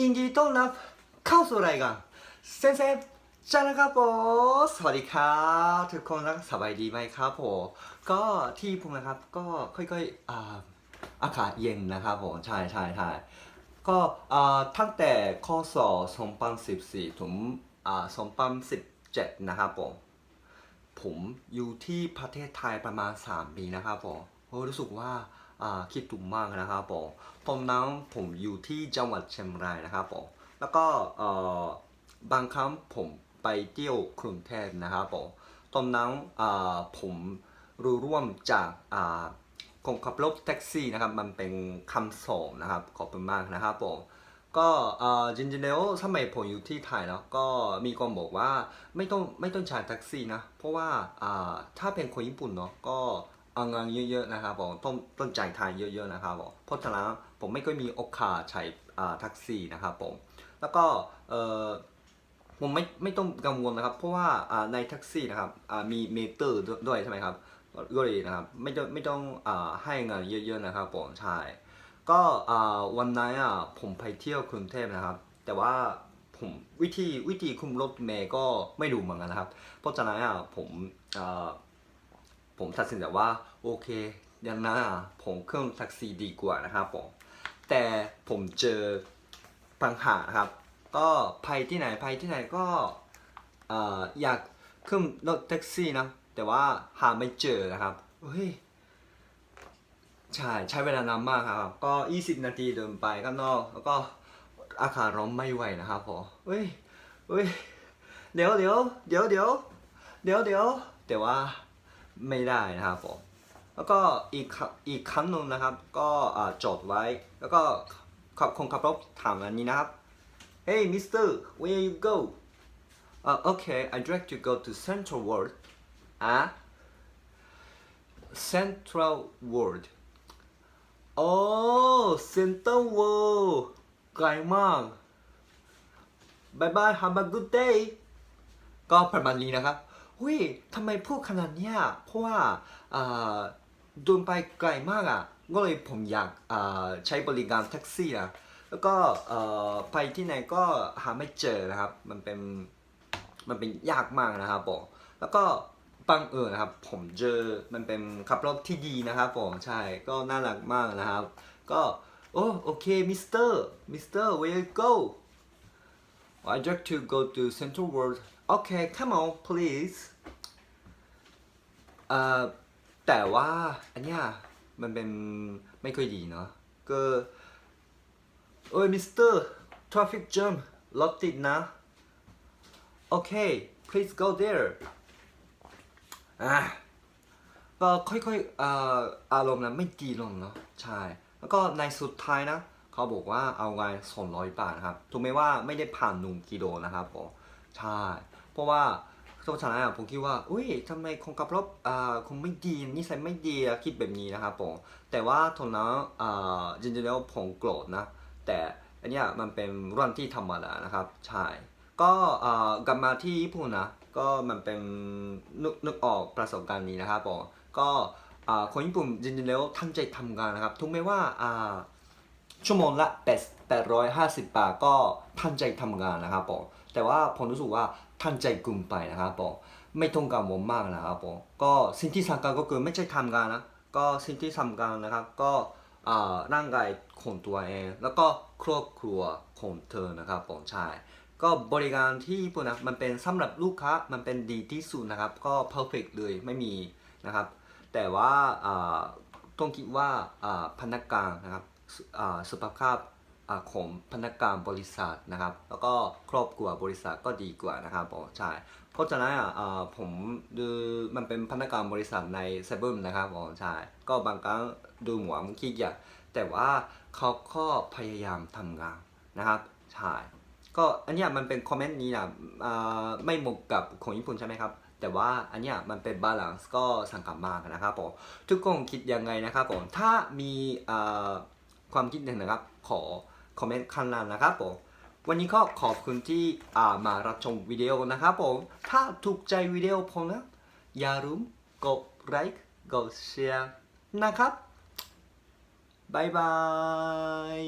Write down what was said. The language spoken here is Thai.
ยินดีต้อนรับเข้าสู่รายการเซนเซจ้านะครับผมสวัสดีครับทุกคนรักสบายดีไหมครับผมก็ที่ผมนะครับก็ค่อยๆอ่าอากาศเย็นนะครับผมใช่ใช่ใช่ก็อ่าตั้งแต่ข้อสอบ2014ถึงอ่า2017นะครับผมผมอยู่ที่ประเทศไทยประมาณ3ปีนะครับผมรู้สึกว่า คิดถึงมากนะครับผมตอนนั้นผมอยู่ที่จังหวัดเชียงรายนะครับผมแล้วก็บางครั้งผมไปเที่ยวกรุงเทพนะครับผมตอนนั้นผมรู้ร่วมจากคนขับรถแท็กซี่นะครับ มันเป็นคำสอนนะครับ ขอบคุณมากนะครับผมก็จริงๆแล้วสมัยผมอยู่ที่ไทยเนาะก็มีคนบอกว่าไม่ต้องไม่ต้องใช้แท็กซี่นะ เพราะว่าถ้าเป็นคนญี่ปุ่นเนาะก็ เอาเงินเยอะๆนะครับผมต้องต้องจ่ายทางเยอะๆนะครับผมเพราะฉะนั้นผมไม่ค่อยมีโอกาสใช้แท็กซี่นะครับผมแล้วก็เออผมไม่ไม่ต้องกังวลนะครับ เพราะว่าในแท็กซี่นะครับมีเมเตอร์ด้วยใช่ไหมครับก็เลยนะครับไม่ต้องไม่ต้องอให้เงินเยอะๆนะครับผมใช่ก็วันนั้นอะผมไปเที่ยวกรุงเทพนะครับ แต่ว่าผมวิธีวิธีคุมรถเมย์ก็ไม่รู้เหมือนกันนะครับ เพราะฉะนั้นอะผมอ่า ผมตัดสินใจว่าโอเคย่างนั้นอะผมเครื่องแท็กซี่ดีกว่านะครับผมแต่ผมเจอปัญหาครับ ก็ไปที่ไหนไปที่ไหนก็อ่าอยากขึ้นรถแท็กซี่นะแต่ว่าหาไม่เจอนะครับเฮ้ยใช่ใช้เวลานานมากครับ ก็ 20 นาทีเดินไปข้างนอกแล้วก็อากาศร้อนไม่ไหวนะครับผมเฮ้ยเฮ้ยเดี๋ยวเดี๋ยวเดี๋ยวเดี๋ยวเดี๋ยวเดี๋ยวแต่ว่า ไม่ได้นะครับผมแล้วก็อีกอีกครั้งหนึ่งนะครับ ก็อ่าจดไว้ แล้วก็ขับคงขับรถถามอันนี้นะครับ Hey mister where you go uh, okay I direct to go to Central World อะ Central World โอ้เซ็นเตอร์เวิลด์ไกลมากบายบาย have a good day ก็ประมาณนี้นะครับ เฮ้ยทำไมพูดขนาดเนี้ยเพราะว่าโดนไปไกลมากอะก็เลยผมอยากใช้บริการแท็กซี่นะแล้วก็ไปที่ไหนก็หาไม่เจอนะครับ มันเป็นมันเป็นยากมากนะครับผมแล้วก็บังเอิญนะครับ ผมเจอมันเป็นขับรถที่ดีนะครับผมใช่ก็น่ารักมากนะครับ ก็โอ้โอเคมิสเตอร์มิสเตอร์ where you go I just to go to Central World okay come on please เอ่อแต่ว่าอันเนี้ยมันเป็นไม่ค่อยดีเนาะก็เอ้ยมิสเตอร์ traffic jam รถติดนะ Okay please go there อะก็ค่อยๆอ่าอารมณ์นะไม่ดีลงเนาะใช่ แล้วก็ในสุดท้ายนะ เขาบอกว่าเอาไงสองร้อยบาทครับถูกไหมว่าไม่ได้ผ่านหนึ่งกิโลนะครับผมใช่ ราะว่าตัวฉันอะผมคิดว่า อุ้ยทำไมคงขับรถอ่าคงไม่ดีนิสัยไม่ดีคิดแบบนี้นะครับผม แต่ว่าตอนนั้นอ่าจริงๆแล้วผมโกรธนะ แต่อันเนี้ยมันเป็นเรื่องที่ธรรมดานะครับ ใช่ ก็อ่อกลับมาที่ญี่ปุ่นนะ ก็มันเป็นนึกนึกออกประสบการณ์นี้นะครับผม ก็อ่าคนญี่ปุ่นจริงๆแล้วตั้งใจทำงานนะครับถึงแม้ว่าอ่าชั่วโมงละ8 850 บาทก็ตั้งใจทำงานนะครับผม แต่ว่าผมรู้สึกว่า ตั้งใจเกุมไปนะครับผมไม่ต้องกังวลมากนะครับผมก็สิ่งที่สำคัญก็คือไม่ใช่ทำงานนะก็สิ่งที่สำคัญนะครับก็ร่างกายของตัวเอง แล้วก็ครอบครัวของเธอนะครับผมใช่ก็บริการที่ญี่ปุ่นนะมันเป็นสำหรับลูกค้ามันเป็นดีที่สุดนะครับก็ perfect เลยไม่มีนะครับ แต่ว่าต้องคิดว่าพนักงานนะครับสุภาพ ของพนักงานบริษัทนะครับ แล้วก็ครอบครัวบริษัทก็ดีกว่านะครับผมใช่เพราะฉะนั้นอะอ่าผมดูมันเป็นพนักงานบริษัทในเซเบิมนะครับผมใช่ก็บางครั้งดูหมวงขี้เกียจแต่ว่าเขาก็พยายามทำงานนะครับใช่ก็อันเนี้ยมันเป็นคอมเมนต์นี้นะอ่าไม่เหมาะกับของญี่ปุ่นใช่ไหมครับแต่ว่าอันเนี้ยมันเป็นบาลานซ์ก็สำคัญมากนะครับผมทุกคนคิดยังไงนะครับผมถ้ามีความคิดเห็นนะครับขอ คอมเมนต์ข้างล่างนะครับผมวันนี้ก็ขอบคุณที่มารับชมวิดีโอนะครับผม ถ้าถูกใจวิดีโอผมนะ อย่าลืมกดไลค์กดแชร์นะครับบายบาย